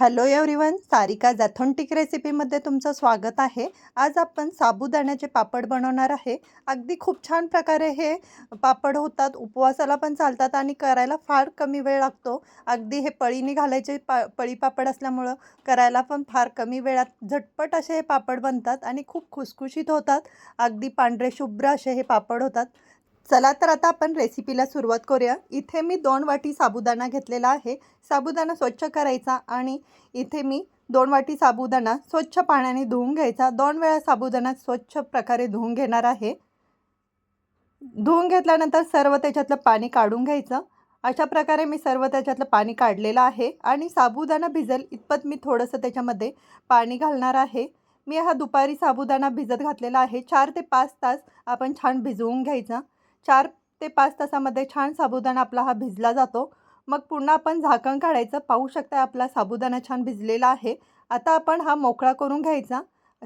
Hello everyone Sarika जॅथोंटिक रेसिपीमध्ये तुमचं स्वागत आहे. आज आपण साबुदाण्याचे पापड बनवणार आहे. अगदी खूप छान प्रकारे हे पापड होतात उपवासाला पण चालतात आणि करायला फार कमी वेळ लागतो. अगदी हे पळीने घालायचे पा पळी पापड असल्यामुळं करायला पण फार कमी वेळात झटपट असे हे पापड बनतात आणि खूप खुसखुशीत होतात. अगदी पांढरे शुभ्र असे हे पापड होतात. चला तर आता आपण रेसिपीला सुरुवात करूया. इथे मी दोन वाटी साबुदाणा घेतलेला आहे. साबुदाणा स्वच्छ करायचा आणि इथे मी दोन वाटी साबुदाणा स्वच्छ पाण्याने धुवून घ्यायचा. दोन वेळा साबुदाणा स्वच्छ प्रकारे धुवून घेणार आहे. धुवून घेतल्यानंतर सर्व त्याच्यातलं पाणी काढून घ्यायचं. अशा प्रकारे मी सर्व त्याच्यातलं पाणी काढलेलं आहे आणि साबुदाणा भिजेल इतपत मी थोडंसं त्याच्यामध्ये पाणी घालणार आहे. मी हा दुपारी साबुदाणा भिजत घातलेला आहे. चार ते पाच तास आपण छान भिजवून घ्यायचा. चार ते पाच तासामध्ये छान साबुदाणा आपला हा भिजला जातो. मग पुन्हा आपण झाकण काढायचं. पाहू शकता आपला साबुदाणा छान भिजलेला आहे. आता आपण हा मोकळा करून घ्यायचा.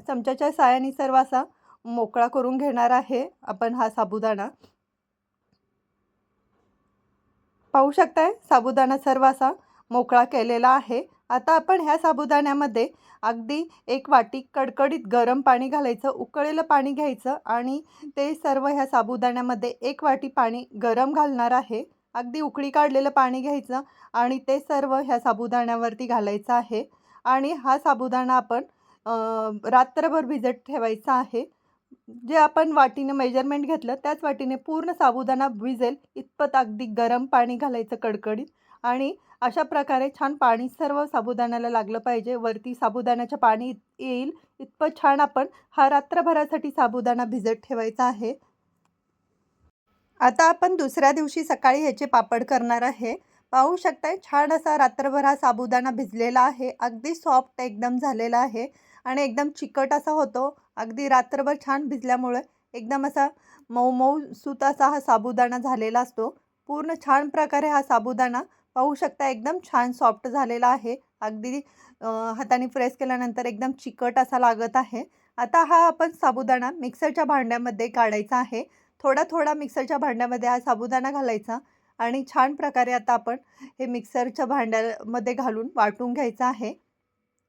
चमच्याच्या सायाने सर्व असा मोकळा करून घेणार आहे आपण हा साबुदाणा. पाहू शकताय साबुदाणा सर्व असा मोकळा केलेला आहे. आता आपण ह्या साबुदाण्यामध्ये अगदी एक वाटी कडकडीत गरम पाणी घालायचं उकळलेलं पाणी घ्यायचं आणि ते सर्व ह्या साबुदाण्यामध्ये एक वाटी पाणी गरम घालणार आहे. अगदी उकळी काढलेलं पाणी घ्यायचं आणि ते सर्व ह्या साबुदाण्यावरती घालायचं आहे. आणि हा साबुदाणा आपण रात्रभर भिजत ठेवायचा आहे. जे आपण वाटीने मेजरमेंट घेतलं त्याच वाटीने पूर्ण साबुदाणा भिजेल. इतपत अगदी गरम पाणी घालायचं कडकडीत. आणि अशा प्रकारे छान पाणी सर्व साबुदाण्याला लागलं पाहिजे. वरती साबुदाण्याचं पाणी येईल. इतपत छान आपण हा रात्रभरासाठी साबुदाणा भिजत ठेवायचा आहे. आता आपण दुसऱ्या दिवशी सकाळी ह्याचे पापड करणार आहे. पाहू शकताय छान असा रात्रभर हा साबुदाणा भिजलेला आहे. अगदी सॉफ्ट एकदम झालेला आहे आणि एकदम चिकट असा होतो. अगदी रात्रभर छान भिजल्यामुळे एकदम असा मऊ मऊ सुत असा हा साबुदाणा झालेला असतो. पूर्ण छान प्रकारे हा साबुदाणा पाहू शकता. एकदम छान सॉफ्ट झालेला आहे. अगदी हाताने प्रेस केल्यानंतर एकदम चिकट असा लागत आहे. आता हा आपण साबुदाणा मिक्सरच्या भांड्यामध्ये काढायचा आहे. थोडा थोडा मिक्सरच्या भांड्यामध्ये हा साबुदाणा घालायचा आणि छान प्रकारे आता आपण हे मिक्सरच्या भांड्यामध्ये घालून वाटून घ्यायचं आहे.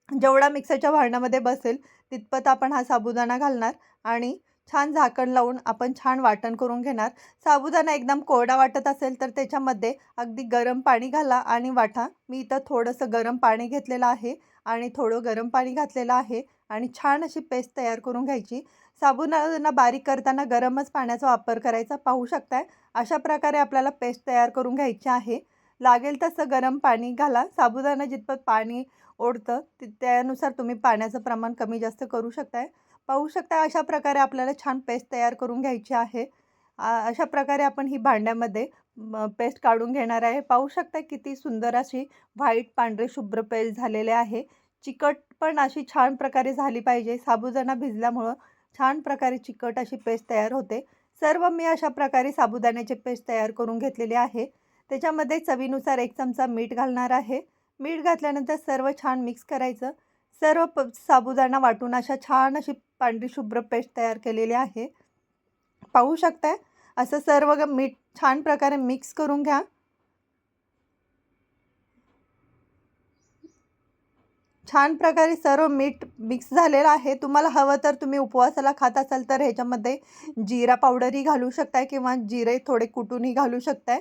जेवढा मिक्सरच्या भांड्यामध्ये बसेल तितपत आपण हा साबुदाणा घालणार आणि छान झाकण लावून आपण छान वाटण करून घेणार. साबुदाणा एकदम कोरडा वाटत असेल तर त्याच्यामध्ये अगदी गरम पाणी घाला आणि वाटा. मी इथं थोडंसं गरम पाणी घेतलेलं आहे आणि थोडं गरम पाणी घातलेलं आहे आणि छान अशी पेस्ट तयार करून घ्यायची. साबुदाणा बारीक करताना गरमच पाण्याचा वापर करायचा. पाहू शकताय अशा प्रकारे आपल्याला पेस्ट तयार करून घ्यायची आहे. लागेल तसं गरम पाणी घाला. साबुदाणा जितपत पाणी ओढतं त्यानुसार तुम्ही पाण्याचं प्रमाण कमी जास्त करू शकताय. पाहू शकता अशा प्रकारे आपल्याला छान पेस्ट तयार करून घ्यायची आहे. अशा प्रकारे आपण ही भांड्यामध्ये पेस्ट काढून घेणार आहे. पाहू शकता किती सुंदर अशी व्हाईट पांढरे शुभ्र पेस्ट झालेले आहे. चिकट पण अशी छान प्रकारे झाली पाहिजे. साबुदाणा भिजल्यामुळं छान प्रकारे चिकट अशी पेस्ट तयार होते. सर्व मी अशा प्रकारे साबुदाण्याचे पेस्ट तयार करून घेतलेले आहे. त्याच्यामध्ये चवीनुसार एक चमचा मीठ घालणार आहे. मीठ घातल्यानंतर सर्व छान मिक्स करायचं. सर्व प साबुदाणा वाटून अशा छान अशी पांढरी शुभ्र पेस्ट तयार केलेली आहे. पाहू शकताय? असं सर्व मीठ छान प्रकारे मिक्स करून घ्या. छान प्रकारे सर्व मीठ मिक्स झालेलं आहे. तुम्हाला हवं तर तुम्ही उपवासाला खात असाल तर ह्याच्यामध्ये जिरा पावडरही घालू शकताय किंवा जिरे थोडे कुटूनही घालू शकताय.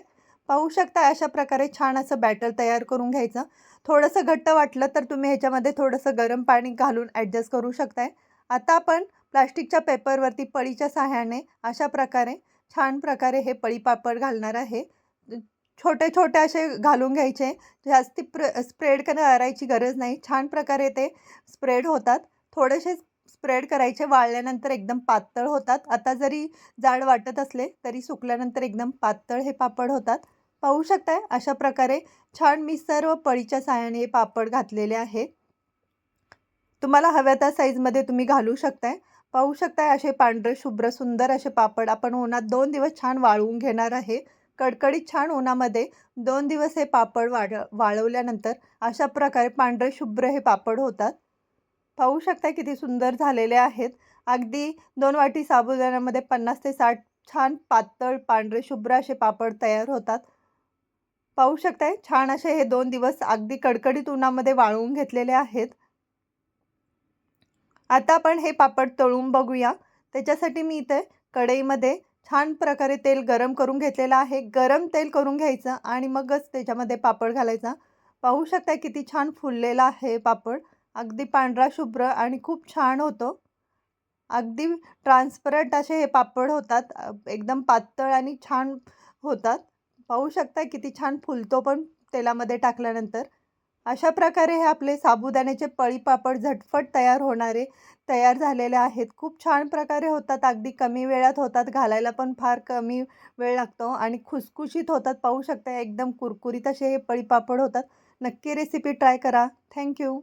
पाहू शकता अशा प्रकारे छान असं बॅटर तयार करून घ्यायचं. थोडंसं घट्ट वाटलं तर तुम्ही ह्याच्यामध्ये थोडंसं गरम पाणी घालून ॲडजस्ट करू शकताय. आता आपण प्लास्टिकच्या पेपरवरती पळीच्या सहाय्याने अशा प्रकारे छान प्रकारे हे पळी पापड घालणार आहे. छोटे छोटे असे घालून घ्यायचे. जास्ती प्र स्प्रेड करायची गरज नाही. छान प्रकारे ते स्प्रेड होतात. थोडेसे स्प्रेड करायचे. वाळल्यानंतर एकदम पातळ होतात. आता जरी जाड वाटत असले तरी सुकल्यानंतर एकदम पातळ हे पापड होतात. पाहू शकताय अशा प्रकारे छान मी सर्व पळीच्या साह्याने हे पापड घातलेले आहे तुम्हाला हव्या त्या साईजमध्ये तुम्ही घालू शकताय. पाहू शकताय असे पांढरे शुभ्र सुंदर असे पापड आपण उन्हात दोन दिवस छान वाळवून घेणार आहे. कडकडीत छान उन्हामध्ये दोन दिवस हे पापड वाढ वाळवल्यानंतर अशा प्रकारे पांढरे शुभ्र हे पापड होतात. पाहू शकता किती सुंदर झालेले आहेत. अगदी दोन वाटी साबुदाण्यामध्ये पन्नास ते साठ छान पातळ पांढरे शुभ्र असे पापड तयार होतात. पाहू शकताय छान असे हे दोन दिवस अगदी कडकडीत उन्हामध्ये वाळवून घेतलेले आहेत. आता आपण हे पापड तळून बघूया. त्याच्यासाठी मी इथे कढईमध्ये छान प्रकारे तेल गरम करून घेतलेलं आहे. गरम तेल करून घ्यायचं आणि मगच त्याच्यामध्ये पापड घालायचा. पाहू शकता किती छान फुललेला आहे पापड. अगदी पांढरा शुभ्र आणि खूप छान होतो. अगदी ट्रान्सपरंट असे हे पापड होतात. एकदम पातळ आणि छान होतात. पाहू शकता किती छान फुलतो पण तेलामध्ये टाकल्यानंतर. अशा प्रकारे हे आपले साबुदाण्याचे पळी पापड झटफट तयार होणारे तयार झालेले आहेत. खूप छान प्रकारे होतात. अगदी कमी वेळात होतात. घालायला पण फार कमी वेळ लागतो आणि खुसखुशीत होतात. पाहू शकता एकदम कुरकुरीत असे हे पळी पापड होतात. नक्की रेसिपी ट्राय करा. थँक्यू